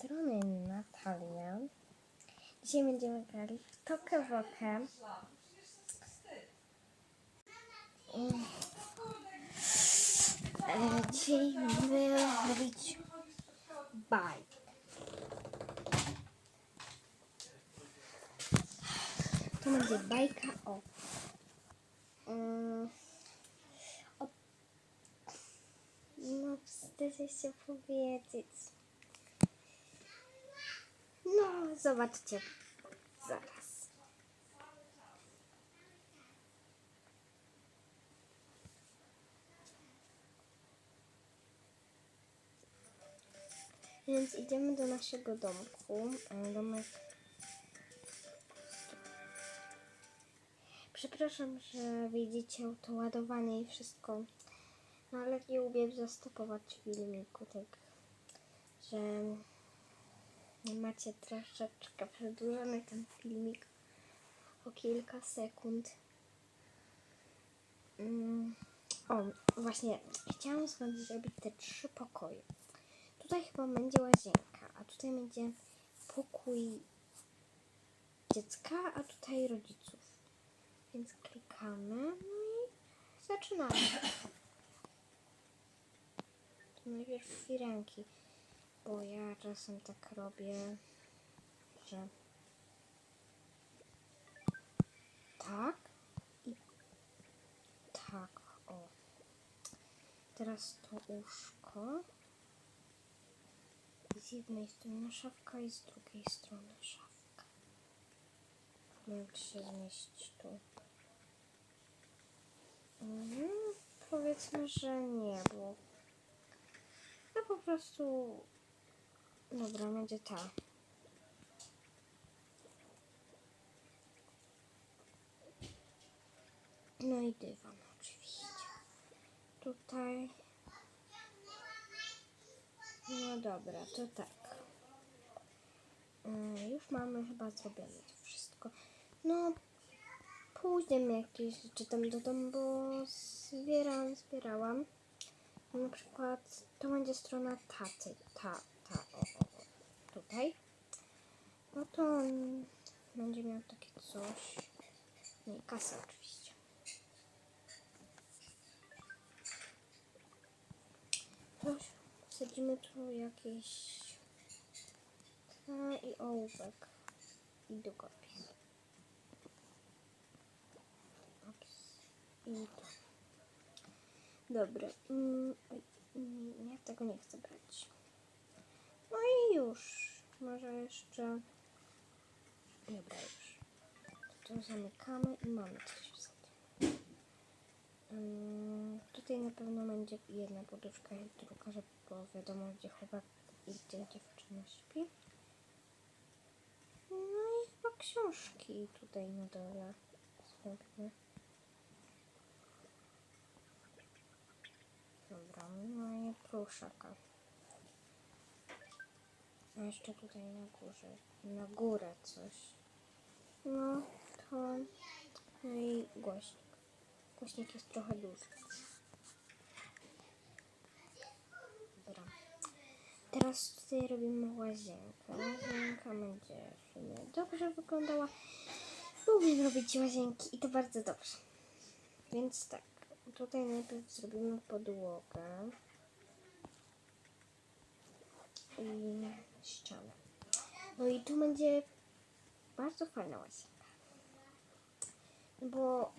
strony Natalia. Dzisiaj będziemy grali w Tokę Wokę. E, Dzisiaj będziemy robić. To będzie bajka o, mm, no wstydzę się powiedzieć. No, zobaczcie zaraz. Więc idziemy do naszego domku. E, Domek. Przepraszam, że widzicie to ładowanie i wszystko. No ale nie lubię zastopować filmiku, tak że macie troszeczkę przedłużony ten filmik o kilka sekund. Mm, O, właśnie, chciałam zrobić te trzy pokoje. Tutaj chyba będzie łazienka, a tutaj będzie pokój dziecka, a tutaj rodziców. Więc klikamy, no i zaczynamy. To najpierw firanki, bo ja czasem tak robię, że tak i tak, o. Teraz to łóżko. Z jednej strony szafka i z drugiej strony szafka. Czy się zmieści tu. Mhm, powiedzmy, że nie, bo ja po prostu... Dobra, będzie ta. No i dywan oczywiście. Tutaj... No dobra, to tak. Mm, Już mamy chyba zrobione to wszystko. No, później jakieś rzeczy tam dodam, bo zbieram, zbierałam. Na przykład to będzie strona taty, ta, tutaj. No to on będzie miał takie coś. Nie, kasę oczywiście. Coś, wsadzimy tu jakieś a, i ołówek i długopis. I to. Dobra. Mm, oj, mm, tego nie chcę brać. No i już. Może jeszcze. Dobra, już. To zamykamy i mamy coś w zasadzie. Mm, tutaj na pewno będzie jedna poduszka i druga, żeby było wiadomo, gdzie chłopak i gdzie dziewczyna śpi. No i chyba książki tutaj na dole. Zrobimy. Dobra, no i pluszaka. A jeszcze tutaj na górze, na górę coś. No, to... No i głośnik. Głośnik jest trochę duży. Dobra. Teraz tutaj robimy łazienkę. Łazienka będzie dobrze wyglądała. Lubię robić łazienki i to bardzo dobrze. Więc tak, tutaj najpierw zrobimy podłogę i ścianę. No i tu będzie bardzo fajna łazienka. Bo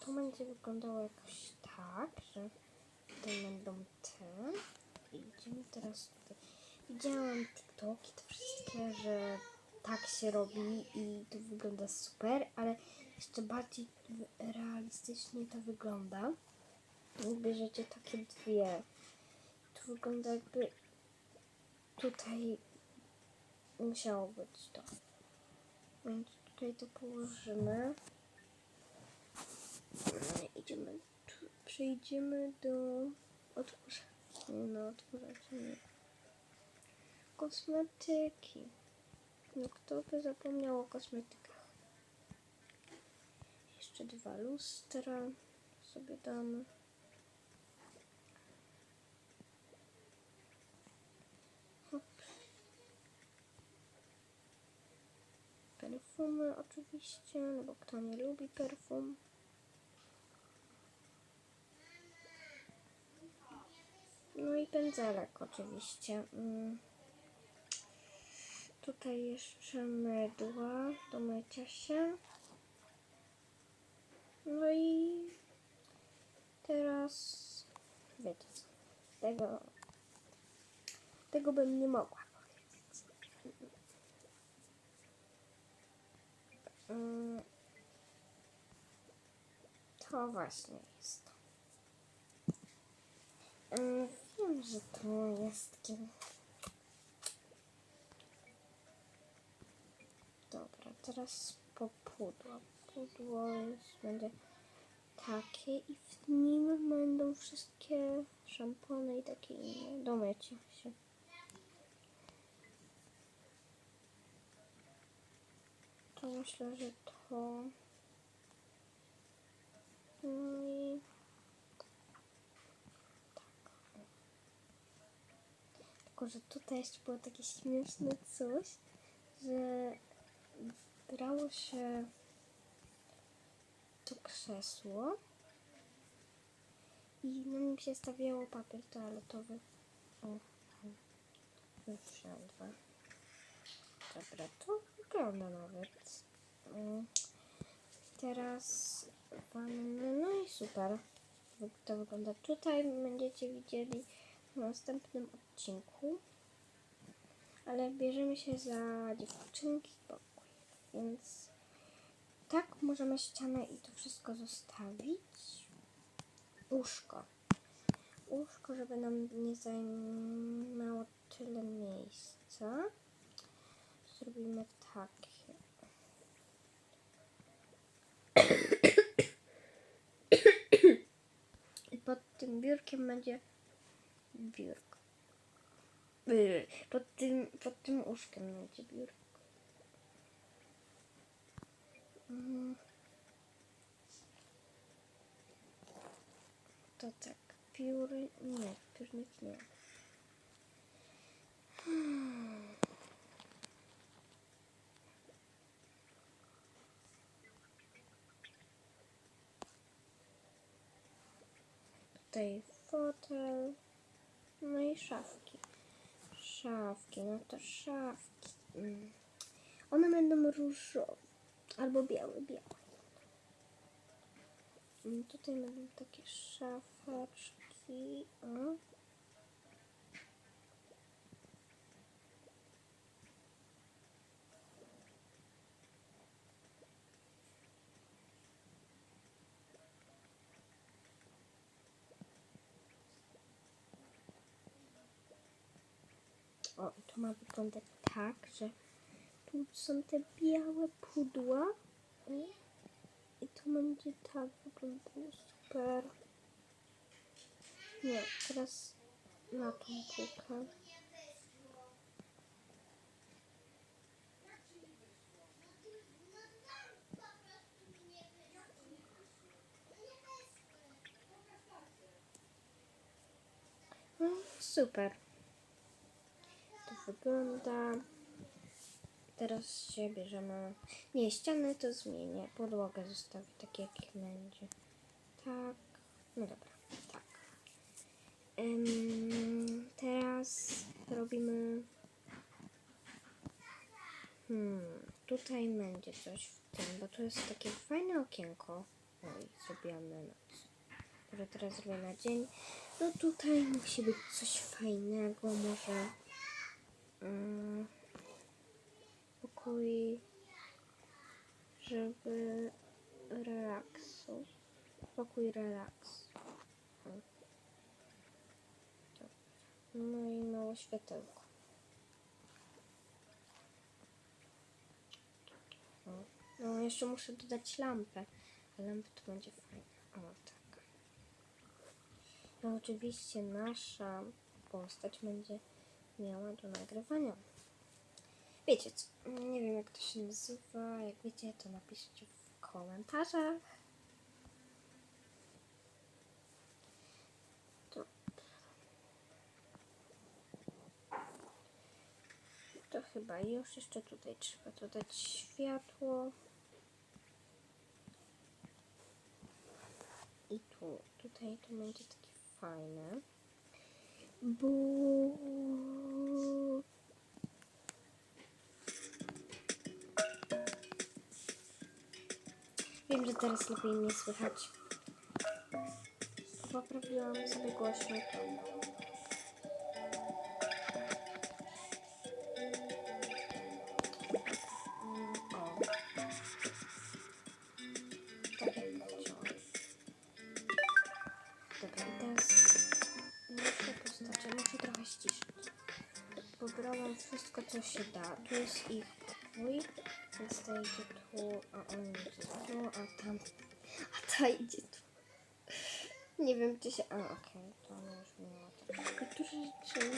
to będzie wyglądało jakoś tak, że tutaj będą te. I idziemy teraz tutaj. Widziałam TikToki, te wszystkie, że tak się robi i to wygląda super, ale jeszcze bardziej realistycznie to wygląda. Bierzecie takie dwie, to wygląda jakby tutaj musiało być to. Więc tutaj to położymy. No Idziemy, przejdziemy do. Nie no, otwórz nie. Kosmetyki. No kto by zapomniał o kosmetykach? Jeszcze dwa lustra sobie damy. Perfumy oczywiście, no bo kto nie lubi perfum. No i pędzelek oczywiście. Mm. Tutaj jeszcze mydła do mycia się. No i teraz wiecie tego, tego bym nie mogła Właśnie jest Wiem, że to jest kim. Dobra, teraz po pudło. Pudło będzie takie i w nim będą wszystkie szampony i takie inne do mycia się. To myślę, że to. No i Tylko, że tutaj jeszcze było takie śmieszne coś, że brało się to krzesło i na nim się stawiało papier toaletowy. O, już wsiadła. Dobra, to wygląda nawet. Mm. Teraz no i super. To wygląda tutaj, będziecie widzieli w następnym odcinku. Ale bierzemy się za dziewczynki pokój, więc tak możemy ścianę i to wszystko zostawić. Łóżko. Łóżko, żeby nam nie zajmowało tyle miejsca. Zrobimy takie. I pod tym biurkiem będzie biurko. Yy, Pod tym, pod tym łóżkiem będzie biurko. Mm. To tak, pióry, nie, piórnik nie. Tutaj fotel, no i szafki. Szafki, no to szafki. Mm. One będą różowe albo białe, białe. Mm, Tutaj będą takie szafeczki. O. O, to ma wyglądać tak, że tu są te białe pudła. I to będzie tak wyglądało super. Nie, teraz na tą półkę. No, super. Wygląda. Teraz się bierzemy. Nie, ściany to zmienię. Podłogę zostawię tak jak będzie. Tak. No dobra, tak. Teraz robimy. Hmm, tutaj będzie coś w tym, bo tu jest takie fajne okienko. Oj, zrobiłam na noc. Może teraz zrobię na dzień. No tutaj musi być coś fajnego, może. Mm, pokój, żeby relaksu. Pokój relaks. No i mało światełko. No jeszcze muszę dodać lampę. Lampę to będzie fajne. O tak. No oczywiście nasza postać będzie miała do nagrywania. Wiecie co, nie wiem jak to się nazywa, jak wiecie to napiszcie w komentarzach. To, to chyba już. Jeszcze tutaj trzeba dodać światło. I tu, tutaj to będzie takie fajne. Bo... teraz lepiej mnie słychać. Poprawiłam sobie głośnik. O. Jak chciałam. Dobra, i teraz muszę postacie, muszę trochę ściszyć. Pobrałam wszystko, co się da. Tu jest ich pokój, to idzie tu, a on idzie tu, a tam, a ta idzie tu. Nie wiem, czy się... A, okej, to ona już miała tak. Niektóre rzeczy...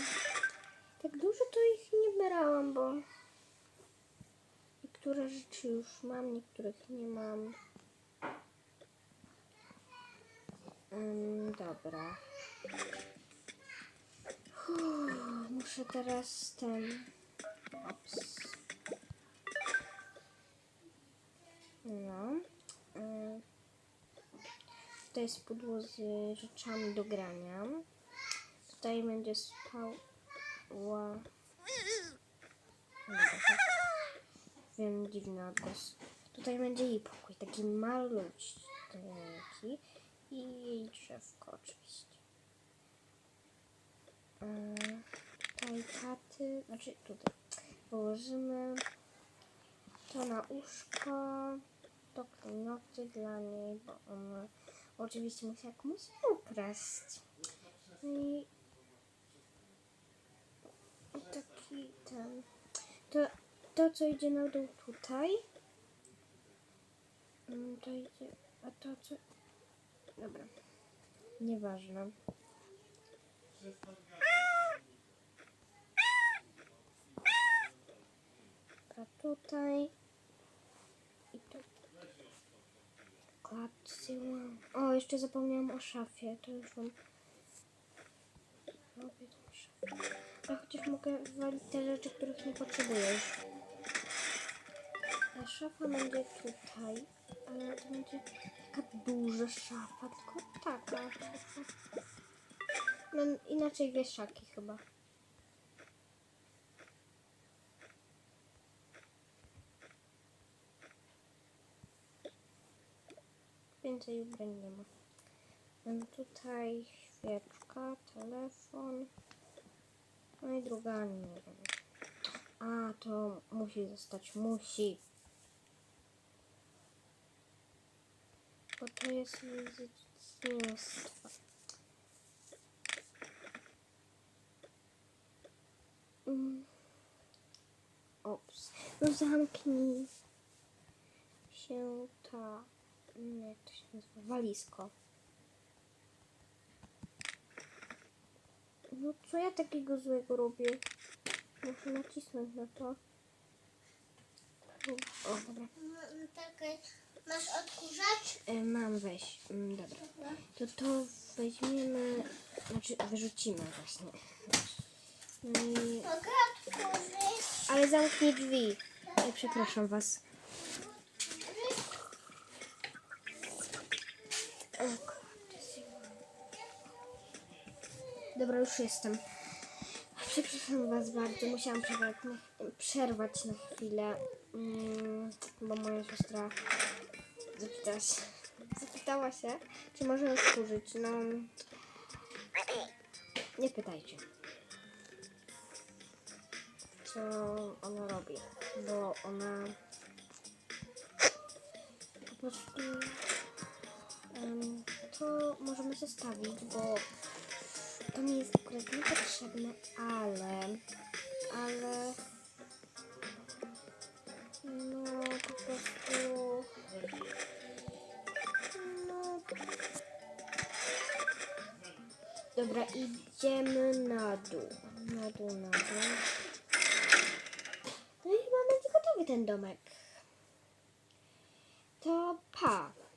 Tak dużo to ich nie brałam, bo... Niektóre rzeczy już mam, niektórych nie mam. Ym, dobra. Uff, muszę teraz ten... Ops. No. Ym. Tutaj jest pudło z rzeczami do grania. Tutaj będzie spała... Tak. Wiem, dziwny odgłos. Tutaj będzie jej pokój, taki malutki. I jej drzewko oczywiście. Yy, Tutaj taty, znaczy tutaj położymy to na łóżko, to klejnoty dla niej, bo ona oczywiście musiała komuś ukraść. I i taki ten, to, to co idzie na dół tutaj, mm, to idzie, a to co, dobra, nieważne. A tutaj i to klatcyłam. O, jeszcze zapomniałam o szafie. To już wam robię tą szafę. A chociaż mogę wywalić te rzeczy, których nie potrzebuję. A szafa będzie tutaj, ale to będzie taka duża szafa, tylko taka szafa. No inaczej wieszaki chyba. Więcej ubrań nie ma. Tutaj świeczka, telefon. No i druga nie wiem. A, to musi zostać, musi. Bo to jest dzieciństwo. Mm. Ops. No zamknij się ta... Nie, jak to się nazywa? Walizko. No co ja takiego złego robię? Muszę nacisnąć na to. O, dobra. Masz odkurzacz? E, mam weź. Mm, dobra. To to weźmiemy, znaczy wyrzucimy właśnie. I... Mogę otworzyć? Ale zamknij drzwi. E, przepraszam was. O, kurde, Dobra, już jestem. Przepraszam was bardzo. Musiałam przerwać na, przerwać na chwilę, mm, bo moja siostra zapytała się, zapytała się, czy może odkurzyć. No, nie pytajcie co ona robi, bo ona po prostu to możemy zostawić, bo to mi jest akurat niepotrzebne, ale... ale... no po prostu... no... Dobra, idziemy na dół, na dół, na dół. No i chyba będzie gotowy ten domek. To pa!